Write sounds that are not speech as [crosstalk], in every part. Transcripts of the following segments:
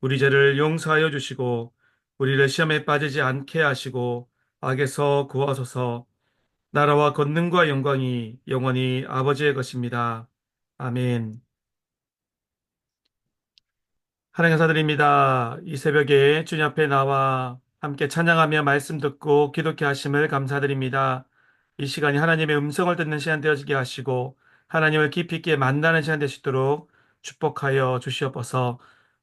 우리 죄를 용서하여 주시고 우리를 시험에 빠지지 않게 하시고 악에서 구하소서 나라와 권능과 영광이 영원히 아버지의 것입니다. 아멘. 하나님 감사드립니다. 이 새벽에 주님 앞에 나와 함께 찬양하며 말씀 듣고 기독해 하심을 감사드립니다. 이 시간이 하나님의 음성을 듣는 시간 되어지게 하시고 하나님을 깊이 있게 만나는 시간 되시도록 축복하여 주시옵소서.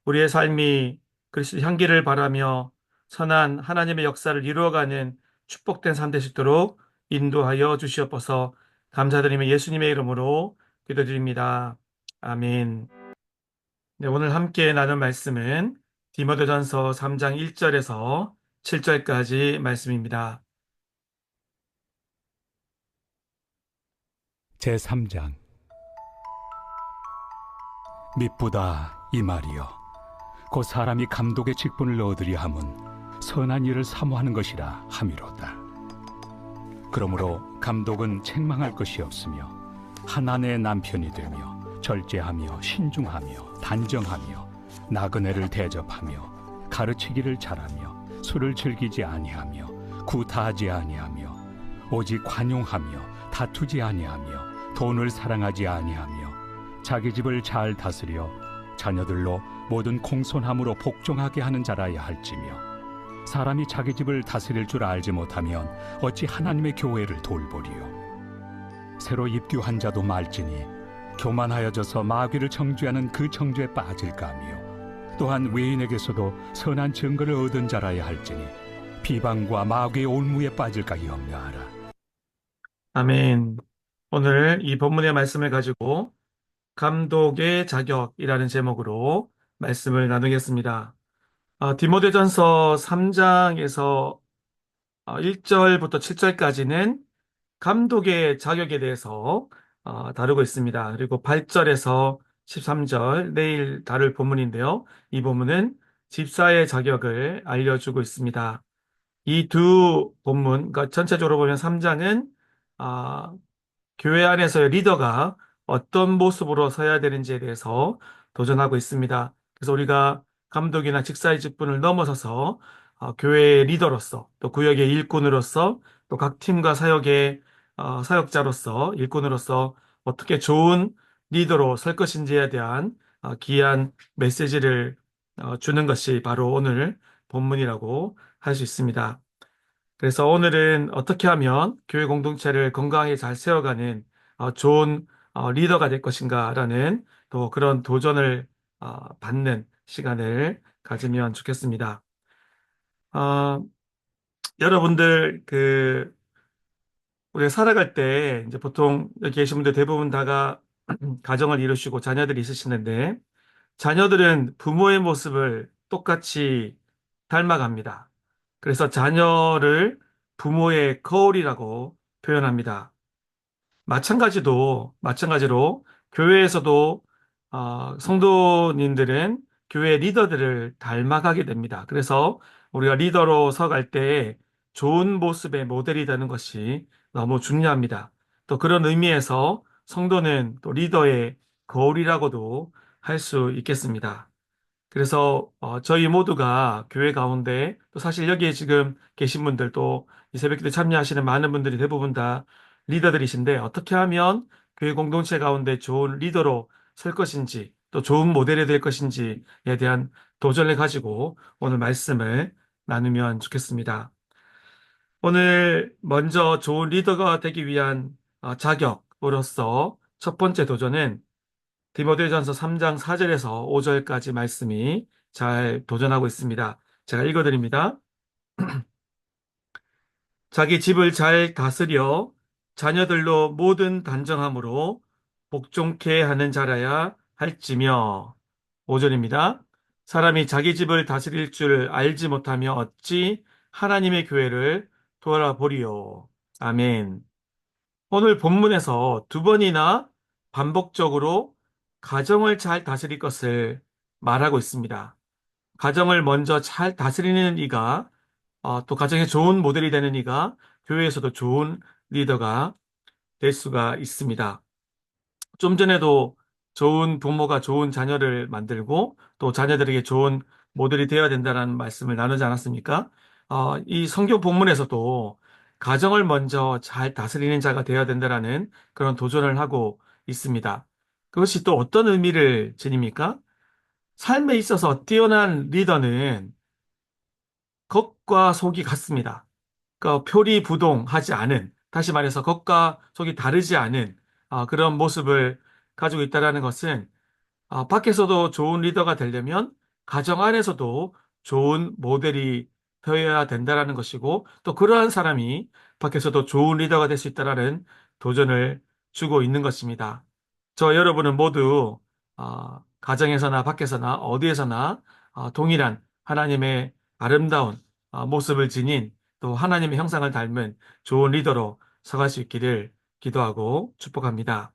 우리의 삶이 그리스도 향기를 바라며 선한 하나님의 역사를 이루어가는 축복된 삶 되시도록 인도하여 주시옵소서. 감사드리며 예수님의 이름으로 기도드립니다. 아멘. 네, 오늘 함께 나눌 말씀은 디모데전서 3장 1절에서 7절까지 말씀입니다. 제3장 미쁘다 이 말이여 곧 사람이 감독의 직분을 얻으려 함은 선한 일을 사모하는 것이라 함이로다. 그러므로 감독은 책망할 것이 없으며 하나의 남편이 되며 절제하며 신중하며 단정하며 나그네를 대접하며 가르치기를 잘하며 술을 즐기지 아니하며 구타하지 아니하며 오직 관용하며 다투지 아니하며 돈을 사랑하지 아니하며 자기 집을 잘 다스려 자녀들로 모든 공손함으로 복종하게 하는 자라야 할지며 사람이 자기 집을 다스릴 줄 알지 못하면 어찌 하나님의 교회를 돌보리요 새로 입교한 자도 말지니 교만하여져서 마귀를 청주하는 그 청주에 빠질까며 또한 외인에게서도 선한 증거를 얻은 자라야 할지니 비방과 마귀의 올무에 빠질까 염려하라 아멘. 오늘 이 본문의 말씀을 가지고 감독의 자격이라는 제목으로 말씀을 나누겠습니다. 아, 디모데전서 3장에서 1절부터 7절까지는 감독의 자격에 대해서 어, 다루고 있습니다. 그리고 8절에서 13절 내일 다룰 본문인데요. 이 본문은 집사의 자격을 알려주고 있습니다. 이 두 본문, 그러니까 전체적으로 보면 3장은 아, 교회 안에서의 리더가 어떤 모습으로 서야 되는지에 대해서 도전하고 있습니다. 그래서 우리가 감독이나 직사의 직분을 넘어서서 어, 교회의 리더로서 또 구역의 일꾼으로서 또 각 팀과 사역의 어, 사역자로서 일꾼으로서 어떻게 좋은 리더로 설 것인지에 대한 어, 귀한 메시지를 어, 주는 것이 바로 오늘 본문이라고 할 수 있습니다. 그래서 오늘은 어떻게 하면 교회 공동체를 건강하게 잘 세워가는 어, 좋은 어, 리더가 될 것인가라는 또 그런 도전을 어, 받는 시간을 가지면 좋겠습니다. 어, 여러분들 그 우리가 살아갈 때 이제 보통 여기 계신 분들 대부분 다가 [clears throat] 가정을 이루시고 자녀들이 있으시는데 자녀들은 부모의 모습을 똑같이 닮아갑니다. 그래서 자녀를 부모의 거울이라고 표현합니다. 마찬가지도 마찬가지로 교회에서도 어, 성도님들은 교회 리더들을 닮아가게 됩니다. 그래서 우리가 리더로 서갈 때 좋은 모습의 모델이 되는 것이 너무 중요합니다. 또 그런 의미에서 성도는 또 리더의 거울이라고도 할 수 있겠습니다. 그래서 어, 저희 모두가 교회 가운데 또 사실 여기에 지금 계신 분들 또 이 새벽 기도 참여하시는 많은 분들이 대부분 다 리더들이신데 어떻게 하면 교회 공동체 가운데 좋은 리더로 설 것인지 또 좋은 모델이 될 것인지에 대한 도전을 가지고 오늘 말씀을 나누면 좋겠습니다. 오늘 먼저 좋은 리더가 되기 위한 어, 자격으로서 첫 번째 도전은 디모데전서 3장 4절에서 5절까지 말씀이 잘 도전하고 있습니다. 제가 읽어드립니다. [clears throat] 자기 집을 잘 다스려 자녀들로 모든 단정함으로 복종케 하는 자라야 할지며 5절입니다. 사람이 자기 집을 다스릴 줄 알지 못하며 어찌 하나님의 교회를 돌아보리요. 아멘. 오늘 본문에서 두 번이나 반복적으로 가정을 잘 다스릴 것을 말하고 있습니다. 가정을 먼저 잘 다스리는 이가 어, 또 가정에 좋은 모델이 되는 이가 교회에서도 좋은 리더가 될 수가 있습니다. 좀 전에도 좋은 부모가 좋은 자녀를 만들고 또 자녀들에게 좋은 모델이 되어야 된다는 말씀을 나누지 않았습니까? 어, 이 성경 본문에서도 가정을 먼저 잘 다스리는 자가 되어야 된다라는 그런 도전을 하고 있습니다. 그것이 또 어떤 의미를 지닙니까? 삶에 있어서 뛰어난 리더는 겉과 속이 같습니다. 그 표리부동하지 않은, 다시 말해서 겉과 속이 다르지 않은 아, 그런 모습을 가지고 있다는 것은 아, 밖에서도 좋은 리더가 되려면 가정 안에서도 좋은 모델이 되어야 된다는 것이고 또 그러한 사람이 밖에서도 좋은 리더가 될 수 있다는 도전을 주고 있는 것입니다. 저 여러분은 모두 아, 가정에서나 밖에서나 어디에서나 아, 동일한 하나님의 아름다운 아, 모습을 지닌 또 하나님의 형상을 닮은 좋은 리더로 서갈 수 있기를 기도하고 축복합니다.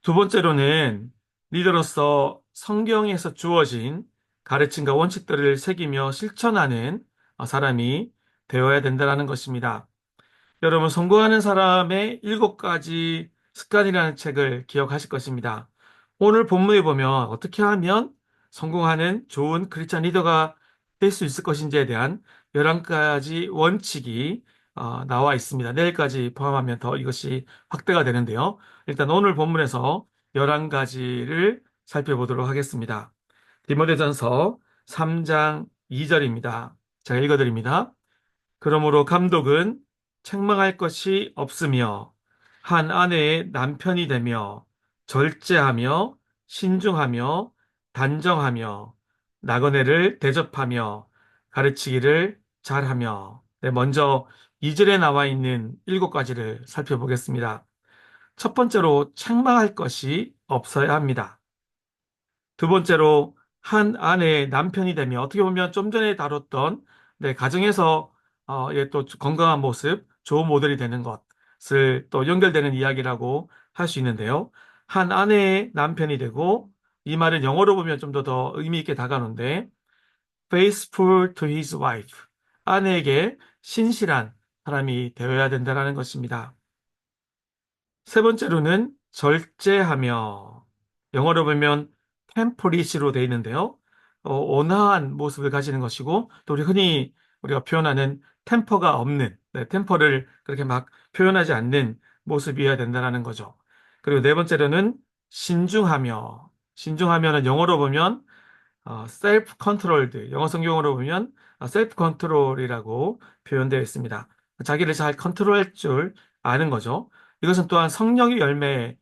두 번째로는 리더로서 성경에서 주어진 가르침과 원칙들을 새기며 실천하는 사람이 되어야 된다는 것입니다. 여러분, 성공하는 사람의 일곱 가지 습관이라는 책을 기억하실 것입니다. 오늘 본문에 보면 어떻게 하면 성공하는 좋은 크리스찬 리더가 될 수 있을 것인지에 대한 11가지 원칙이 어, 나와 있습니다. 내일까지 포함하면 더 이것이 확대가 되는데요. 일단 오늘 본문에서 11가지를 살펴보도록 하겠습니다. 디모데전서 3장 2절입니다. 제가 읽어드립니다. 그러므로 감독은 책망할 것이 없으며 한 아내의 남편이 되며 절제하며 신중하며 단정하며 나그네를 대접하며 가르치기를 잘하며 네, 먼저 2절에 나와 있는 일곱 가지를 살펴보겠습니다. 첫 번째로 책망할 것이 없어야 합니다. 두 번째로 한 아내의 남편이 되며 어떻게 보면 좀 전에 다뤘던 네, 가정에서 어, 예, 또 건강한 모습, 좋은 모델이 되는 것을 또 연결되는 이야기라고 할 수 있는데요. 한 아내의 남편이 되고 이 말은 영어로 보면 좀 더더 의미 있게 다가오는데 faithful to his wife 아내에게 신실한 사람이 되어야 된다는 것입니다. 세 번째로는 절제하며 영어로 보면 템포리시로 되어 있는데요. 어, 온화한 모습을 가지는 것이고 또 우리 흔히 우리가 표현하는 템퍼가 없는 네, 템퍼를 그렇게 막 표현하지 않는 모습이어야 된다는 거죠. 그리고 네 번째로는 신중하며 신중하면은 영어로 보면 어, self controlled 영어 성경으로 보면 어, self control이라고 표현되어 있습니다. 자기를 잘 컨트롤할 줄 아는 거죠. 이것은 또한 성령의 열매의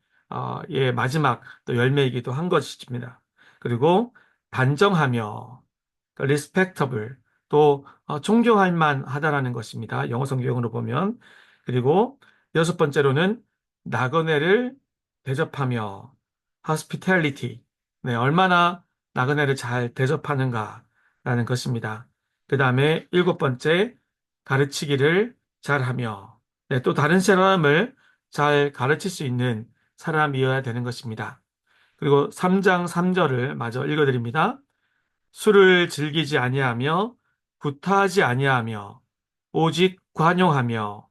마지막 또 열매이기도 한 것입니다. 그리고 단정하며 respectable 또 어, 존경할 만하다라는 것입니다. 영어 성경으로 보면 그리고 여섯 번째로는 나그네를 대접하며 hospitality 네, 얼마나 나그네를 잘 대접하는가라는 것입니다. 그 다음에 일곱 번째 가르치기를 잘하며 네, 또 다른 사람을 잘 가르칠 수 있는 사람이어야 되는 것입니다. 그리고 3장 3절을 마저 읽어드립니다. 술을 즐기지 아니하며 구타하지 아니하며 오직 관용하며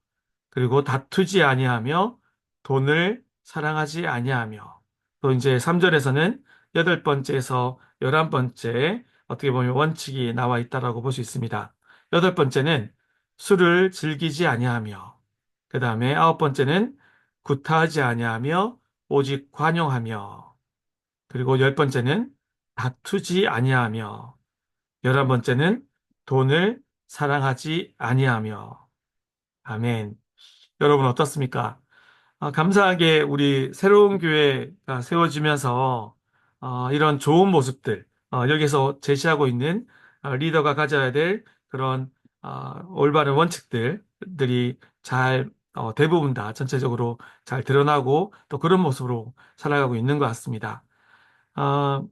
그리고 다투지 아니하며 돈을 사랑하지 아니하며 또 이제 3절에서는 여덟 번째에서 열한 번째 어떻게 보면 원칙이 나와 있다라고 볼 수 있습니다. 여덟 번째는 술을 즐기지 아니하며 그 다음에 아홉 번째는 구타하지 아니하며 오직 관용하며 그리고 열 번째는 다투지 아니하며 열한 번째는 돈을 사랑하지 아니하며 아멘. 여러분 어떻습니까? 아, 감사하게 우리 새로운 교회가 세워지면서 어, 이런 좋은 모습들 어, 여기서 제시하고 있는 어, 리더가 가져야 될 그런 어, 올바른 원칙들들이 잘 어, 대부분 다 전체적으로 잘 드러나고 또 그런 모습으로 살아가고 있는 것 같습니다. 어,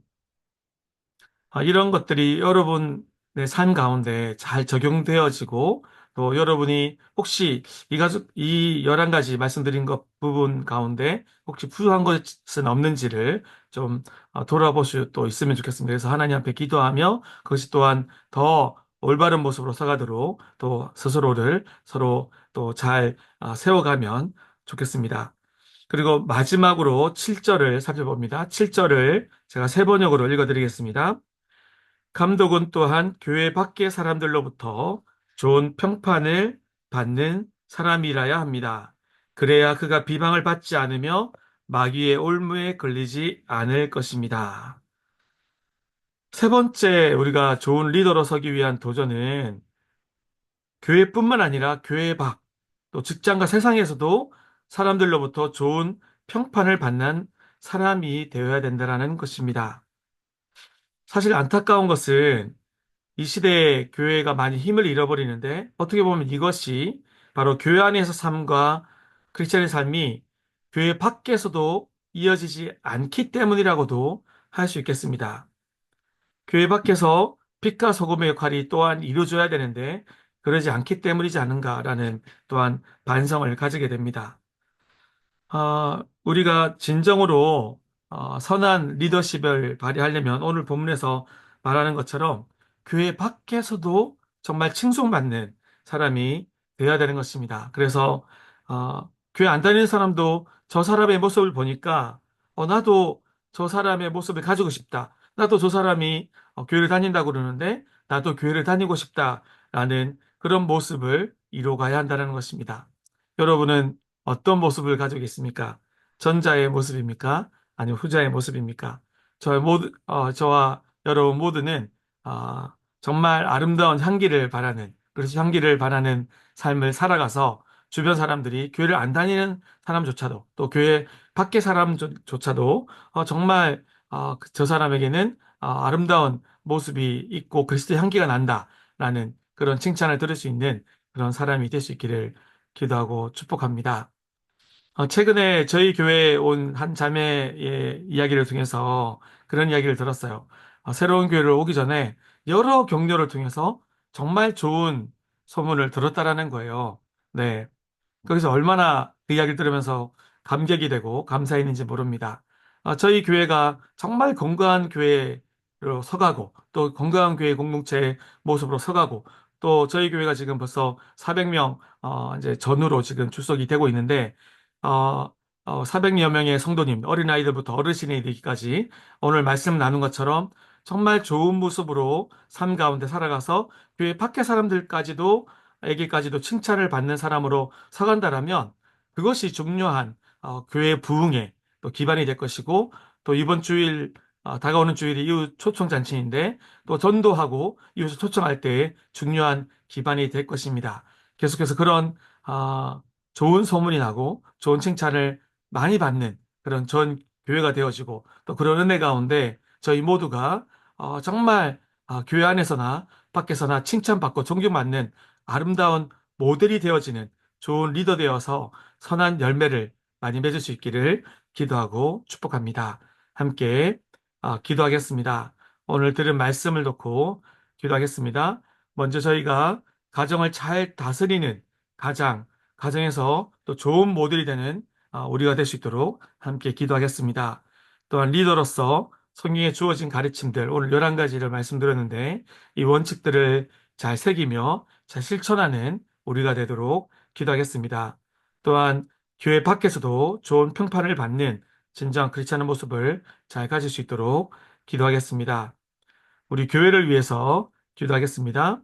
아, 이런 것들이 여러분의 삶 가운데 잘 적용되어지고 또 여러분이 혹시 이 가족, 이 11가지 말씀드린 것 부분 가운데 혹시 부족한 것은 없는지를 좀 어, 돌아보실 또 있으면 좋겠습니다. 그래서 하나님 앞에 기도하며 그것이 또한 더 올바른 모습으로 서가도록 또 스스로를 서로 또 잘 세워가면 좋겠습니다. 그리고 마지막으로 7절을 살펴봅니다. 7절을 제가 세 번역으로 읽어드리겠습니다. 감독은 또한 교회 밖의 사람들로부터 좋은 평판을 받는 사람이라야 합니다. 그래야 그가 비방을 받지 않으며 마귀의 올무에 걸리지 않을 것입니다. 세 번째, 우리가 좋은 리더로 서기 위한 도전은 교회뿐만 아니라 교회 밖, 또 직장과 세상에서도 사람들로부터 좋은 평판을 받는 사람이 되어야 된다는 것입니다. 사실 안타까운 것은 이 시대에 교회가 많이 힘을 잃어버리는데 어떻게 보면 이것이 바로 교회 안에서 삶과 크리스천의 삶이 교회 밖에서도 이어지지 않기 때문이라고도 할 수 있겠습니다. 교회 밖에서 빛과 소금의 역할이 또한 이루어져야 되는데 그러지 않기 때문이지 않은가라는 또한 반성을 가지게 됩니다. 아, 우리가 진정으로 어, 선한 리더십을 발휘하려면 오늘 본문에서 말하는 것처럼 교회 밖에서도 정말 칭송받는 사람이 되어야 되는 것입니다. 그래서 어, 교회 안 다니는 사람도 저 사람의 모습을 보니까 어, 나도 저 사람의 모습을 가지고 싶다. 나도 저 사람이 어, 교회를 다닌다고 그러는데 나도 교회를 다니고 싶다라는 그런 모습을 이루어가야 한다는 것입니다. 여러분은 어떤 모습을 가지고 있습니까? 전자의 모습입니까? 아니면 후자의 모습입니까? 저 모두, 어, 저와 여러분 모두는 어, 정말 아름다운 향기를 바라는, 그래서 향기를 바라는 삶을 살아가서 주변 사람들이 교회를 안 다니는 사람조차도 또 교회 밖의 사람조차도 어, 정말 어, 저 사람에게는 어, 아름다운 모습이 있고 그리스도의 향기가 난다라는 그런 칭찬을 들을 수 있는 그런 사람이 될 수 있기를 기도하고 축복합니다. 어, 최근에 저희 교회에 온 한 자매의 이야기를 통해서 그런 이야기를 들었어요. 어, 새로운 교회를 오기 전에 여러 격려를 통해서 정말 좋은 소문을 들었다라는 거예요. 네. 거기서 얼마나 그 이야기를 들으면서 감격이 되고 감사했는지 모릅니다. 어, 저희 교회가 정말 건강한 교회로 서가고 또 건강한 교회 공동체 모습으로 서가고 또 저희 교회가 지금 벌써 400명 어, 이제 전후로 지금 출석이 되고 있는데 어, 어, 400여 명의 성도님, 어린아이들부터 어르신이 되기까지 오늘 말씀 나눈 것처럼 정말 좋은 모습으로 삶 가운데 살아가서 교회 밖의 사람들까지도 에게까지도 칭찬을 받는 사람으로 서간다라면 그것이 중요한 어, 교회 부흥의 또 기반이 될 것이고 또 이번 주일 어, 다가오는 주일이 이웃 초청 잔치인데 또 전도하고 이웃을 초청할 때 중요한 기반이 될 것입니다. 계속해서 그런 어, 좋은 소문이 나고 좋은 칭찬을 많이 받는 그런 전 교회가 되어지고 또 그런 은혜 가운데 저희 모두가 어, 정말 어, 교회 안에서나 밖에서나 칭찬받고 존경받는 아름다운 모델이 되어지는 좋은 리더 되어서 선한 열매를 많이 맺을 수 있기를 기도하고 축복합니다. 함께 어, 기도하겠습니다. 오늘 들은 말씀을 놓고 기도하겠습니다. 먼저 저희가 가정을 잘 다스리는 가장 가정에서 또 좋은 모델이 되는 어, 우리가 될 수 있도록 함께 기도하겠습니다. 또한 리더로서 성경에 주어진 가르침들 오늘 11가지를 말씀드렸는데 이 원칙들을 잘 새기며 잘 실천하는 우리가 되도록 기도하겠습니다. 또한 교회 밖에서도 좋은 평판을 받는 진정 크리스찬의 모습을 잘 가질 수 있도록 기도하겠습니다. 우리 교회를 위해서 기도하겠습니다.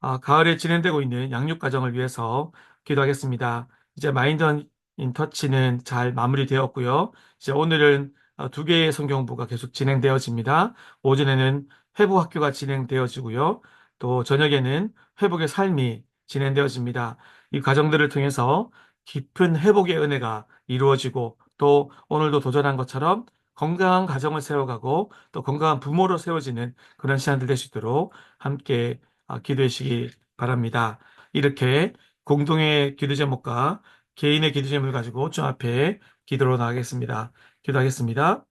아, 가을에 진행되고 있는 양육 과정을 위해서 기도하겠습니다. 이제 마인드 인 터치는 잘 마무리되었고요. 이제 오늘은 어, 두 개의 성경부가 계속 진행되어집니다. 오전에는 회복 학교가 진행되어지고요. 또 저녁에는 회복의 삶이 진행되어집니다. 이 과정들을 통해서 깊은 회복의 은혜가 이루어지고 또 오늘도 도전한 것처럼 건강한 가정을 세워가고 또 건강한 부모로 세워지는 그런 시간들 될 수 있도록 함께 어, 기도해 주시기 바랍니다. 이렇게 공동의 기도 제목과 개인의 기도 제목을 가지고 주 앞에 기도로 나가겠습니다. 기도하겠습니다.